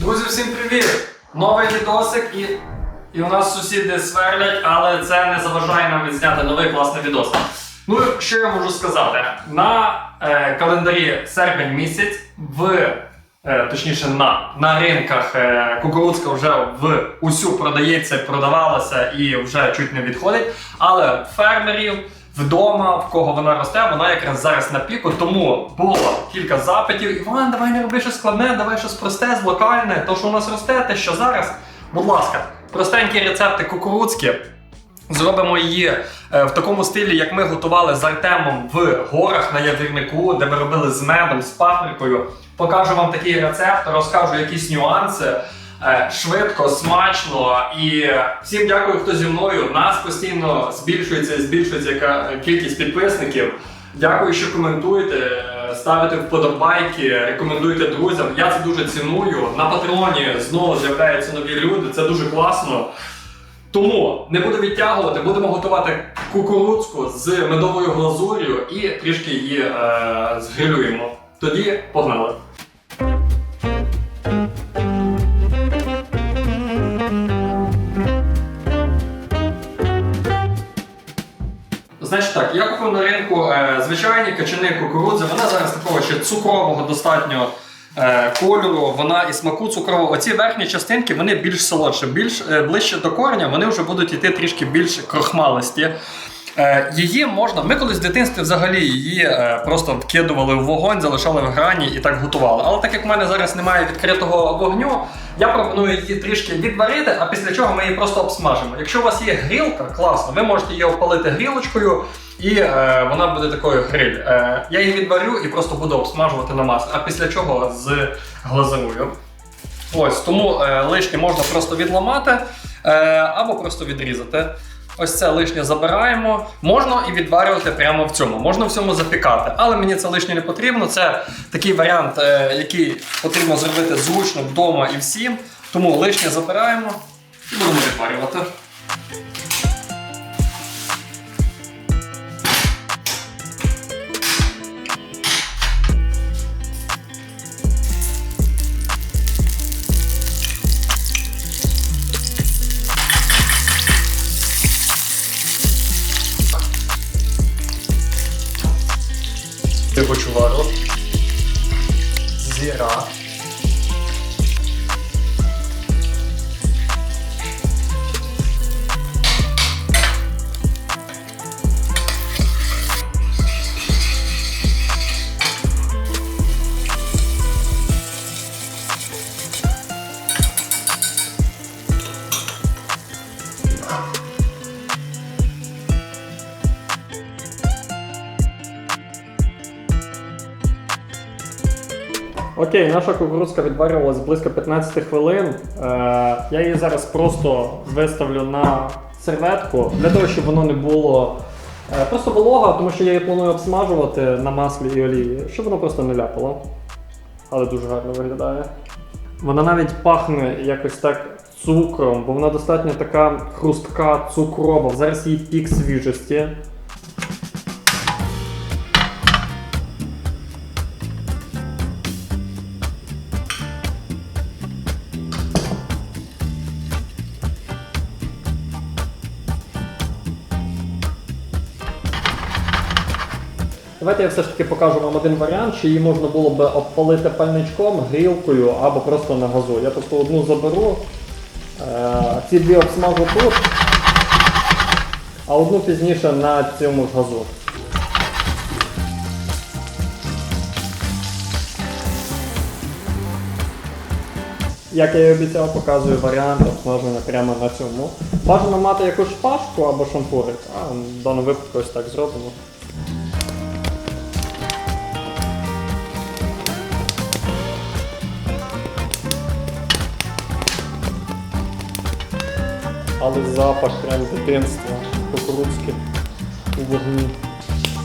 Друзі, всім привіт! Новий відосик і, і у нас сусіди сверлять, але це не заважає нам відзняти новий класний відос. Ну, що я можу сказати? На е, календарі серпень місяць в. е, Точніше, на, на ринках е, кукурудзка вже в усю продається, продавалася і вже чуть не відходить. Але фермерів вдома, в кого вона росте, вона якраз зараз на піку. Тому було кілька запитів. Іван, давай не роби щось складне, давай щось просте, локальне. То, що у нас росте, те, що зараз. Будь ласка, простенькі рецепти кукурудзькі. Зробимо її е, в такому стилі, як ми готували з Артемом в горах на явірнику, де ми робили з медом, з паприкою. Покажу вам такий рецепт, розкажу якісь нюанси. Е, Швидко, смачно і всім дякую, хто зі мною. Нас постійно збільшується і збільшується яка кількість підписників. Дякую, що коментуєте, е, ставите вподобайки, рекомендуєте друзям. Я це дуже ціную. На патреоні знову з'являються нові люди. Це дуже класно. Тому не буду відтягувати, будемо готувати кукурудзку з медовою глазур'ю і трішки її е, згрилюємо. Тоді погнали. Ринку е, звичайні качани кукурудзи. Вона зараз такого ще цукрового достатньо е, кольору, вона і смаку цукрового. Оці верхні частинки вони більш солодші, більш е, ближче до кореня, вони вже будуть йти трішки більш крохмалисті. Е, її можна. Ми колись в дитинстві взагалі її просто вкидували в вогонь, залишали в грані і так готували. Але так як в мене зараз немає відкритого вогню, я пропоную її трішки відварити, а після чого ми її просто обсмажимо. Якщо у вас є грілка, класно, ви можете її опалити грілочкою, і е, вона буде такою гриль. Е, я її відварю і просто буду обсмажувати на маслі, а після чого з глазур'ю. Ось тому е, лишнє можна просто відламати е, або просто відрізати. Ось це лишнє забираємо. Можна і відварювати прямо в цьому. Можна в цьому запікати, але мені це лишнє не потрібно. Це такий варіант, е, який потрібно зробити зручно вдома і всім. Тому лишнє забираємо і будемо відварювати. Вару. Зіра. Окей, наша кукурудзка відварювалась близько 15 хвилин. Е, я її зараз просто виставлю на серветку для того, щоб воно не було е, просто волога, тому що я її планую обсмажувати на маслі і олії, щоб воно просто не ляпало. Але дуже гарно виглядає. Вона навіть пахне якось так цукром, бо вона достатньо така хрустка, цукрова. Зараз її пік свіжості. Давайте я все ж таки покажу вам один варіант, чи її можна було б обпалити пальничком, грілкою або просто на газу. Я тобто одну заберу, е, ці дві обсмажу тут, а одну пізніше на цьому ж газу. Як я і обіцяв, показую варіант обсмаження прямо на цьому. Бажано мати якусь шпажку або шампурик, а в даному випадку ось так зробимо. Але запах прям дитинства кукурудзки у вогні.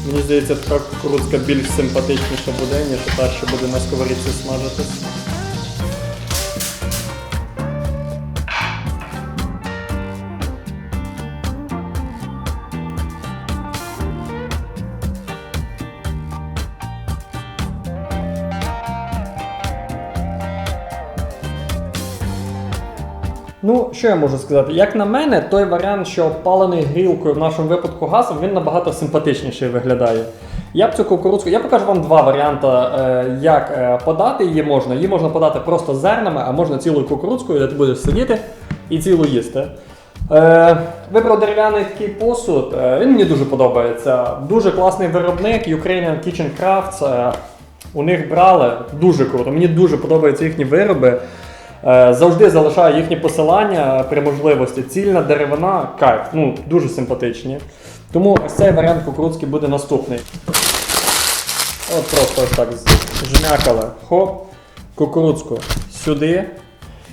Мені здається, така кукурудська більш симпатичніша буде, ніж та, що буде на сковорідці смажитись. Ну, що я можу сказати? Як на мене, той варіант, що палений грілкою в нашому випадку газом, він набагато симпатичніший виглядає. Я б цю кукурудзку, я покажу вам два варіанти, е, як е, подати її можна. Її можна подати просто зернами, а можна цілою кукурудзкою, де ти будеш сидіти і цілу їсти. Е, вибрав дерев'яний такий посуд. Він мені дуже подобається. Дуже класний виробник Ukrainian Kitchen Crafts. У них брали дуже круто. Мені дуже подобаються їхні вироби. Е, Завжди залишаю їхні посилання при можливості. Цільна деревина, кайф, ну дуже симпатичні. Тому ось цей варіант кукурудзький буде наступний. От просто ось так жмякали. Хоп, кукурудзку сюди.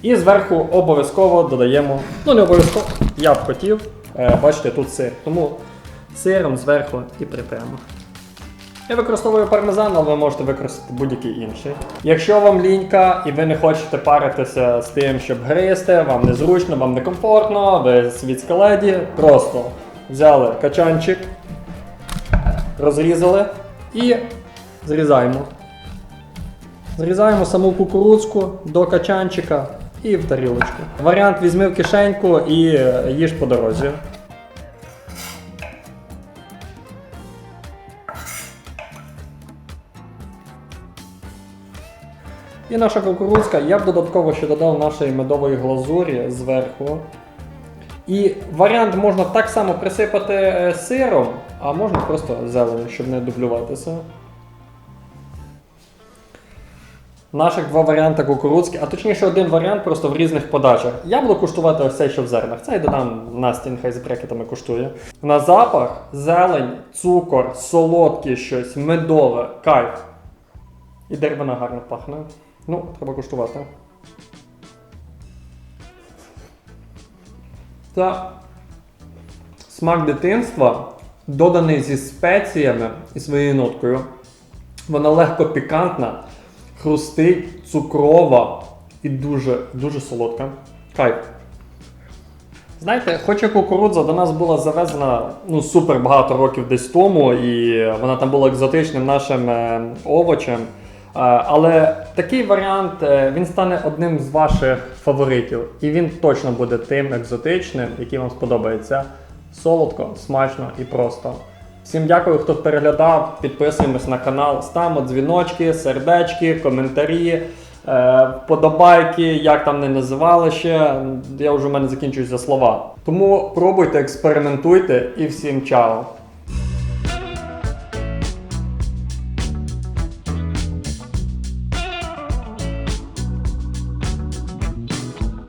І зверху обов'язково додаємо, ну не обов'язково, я б хотів. Е, бачите, тут сир. Тому сиром зверху і притремо. Я використовую пармезан, але ви можете використати будь-який інший. Якщо вам лінька і ви не хочете паритися з тим, щоб гризти, вам незручно, вам некомфортно, ви світська леді, просто взяли качанчик, розрізали і зрізаємо. Зрізаємо саму кукурудзку до качанчика і в тарілочку. Варіант візьми в кишеньку і е, їж по дорозі. І наша кукурудзка, я б додатково ще додав нашої медової глазурі зверху. І варіант можна так само присипати е, сиром, а можна просто зеленю, щоб не дублюватися. Наших два варіанти кукурудзки, а точніше один варіант просто в різних подачах. Я буду куштувати цей, що в зернах. Цей додам Насті, нехай з брекетами куштує. На запах зелень, цукор, солодке щось, медове, кайф. І деревина гарно пахне. Ну, треба куштувати. Та смак дитинства, доданий зі спеціями і своєю ноткою. Вона легко пікантна, хрустить, цукрова і дуже, дуже солодка. Кайф. Знаєте, хоча кукурудза до нас була завезена ну, супер багато років десь тому, і вона там була екзотичним нашим е, овочем. Е, але такий варіант е, він стане одним з ваших фаворитів. І він точно буде тим екзотичним, який вам сподобається. Солодко, смачно і просто. Всім дякую, хто переглядав. Підписуємось на канал, ставимо дзвіночки, сердечки, коментарі, е, вподобайки, як там не називали ще. Я вже в мене закінчуються слова. Тому пробуйте, експериментуйте і всім чао!